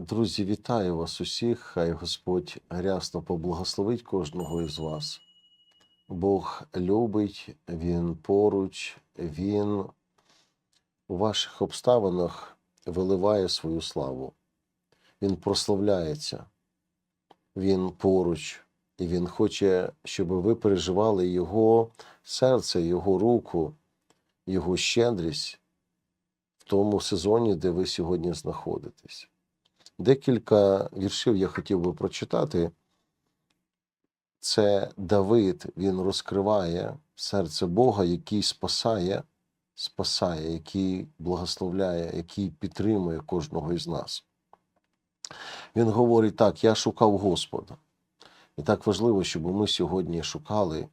Друзі, вітаю вас усіх. Хай Господь рясно поблагословить кожного із вас. Бог любить, Він поруч, Він у ваших обставинах виливає свою славу. Він прославляється, Він поруч, і Він хоче, щоб ви переживали Його серце, Його руку, Його щедрість в тому сезоні, де ви сьогодні знаходитесь. Декілька віршів я хотів би прочитати. Це Давид, він розкриває серце Бога, який спасає, спасає, який благословляє, який підтримує кожного із нас. Він говорить так: я шукав Господа. І так важливо, щоб ми сьогодні шукали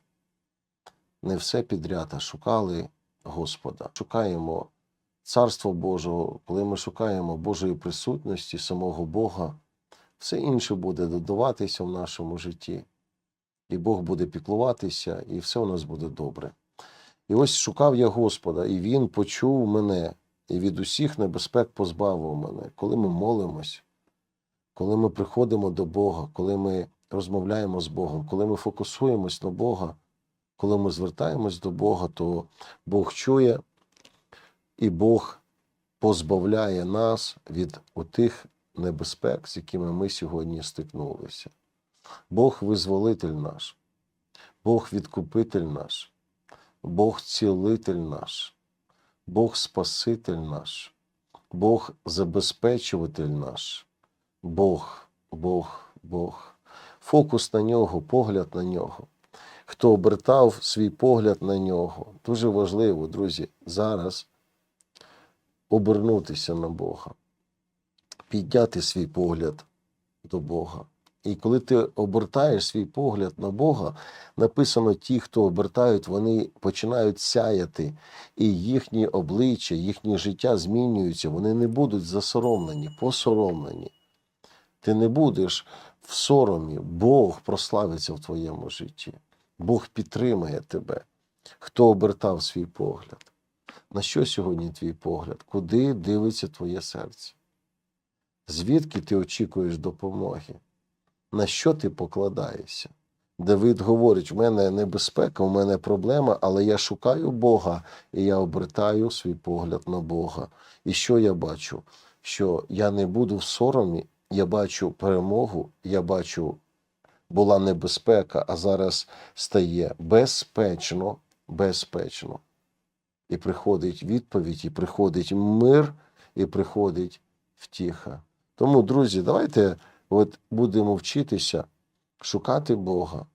не все підряд, а шукали Господа. Шукаємо Царство Божого, коли ми шукаємо Божої присутності, самого Бога, все інше буде додаватися в нашому житті. І Бог буде піклуватися, і все у нас буде добре. І ось шукав я Господа, і Він почув мене, і від усіх небезпек позбавив мене. Коли ми молимось, коли ми приходимо до Бога, коли ми розмовляємо з Богом, коли ми фокусуємось на Бога, коли ми звертаємось до Бога, то Бог чує, і Бог позбавляє нас від отих небезпек, з якими ми сьогодні стикнулися. Бог визволитель наш, Бог відкупитель наш, Бог цілитель наш, Бог Спаситель наш, Бог забезпечуватель наш, Бог, Бог, Бог. Фокус на нього, погляд на нього. Хто обертав свій погляд на нього, дуже важливо, друзі, зараз обернутися на Бога, підняти свій погляд до Бога. І коли ти обертаєш свій погляд на Бога, написано: ті, хто обертають, вони починають сяяти, і їхні обличчя, їхнє життя змінюються, вони не будуть засоромлені, посоромлені. Ти не будеш в соромі, Бог прославиться в твоєму житті. Бог підтримає тебе. Хто обертав свій погляд? На що сьогодні твій погляд? Куди дивиться твоє серце? Звідки ти очікуєш допомоги? На що ти покладаєшся? Давид говорить: в мене небезпека, в мене проблема, але я шукаю Бога і я обертаю свій погляд на Бога. І що я бачу? Що я не буду в соромі, я бачу перемогу, я бачу, була небезпека, а зараз стає безпечно, безпечно. І приходить відповідь, і приходить мир, і приходить втіха. Тому, друзі, давайте от будемо вчитися шукати Бога,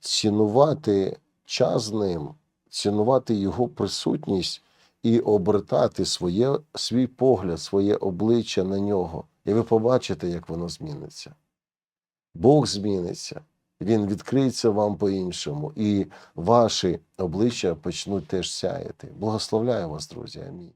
цінувати час з ним, цінувати Його присутність і обертати своє, свій погляд, своє обличчя на нього. І ви побачите, як воно зміниться. Бог зміниться, Він відкриється вам по-іншому, і ваші обличчя почнуть теж сяяти. Благословляю вас, друзі. Амінь.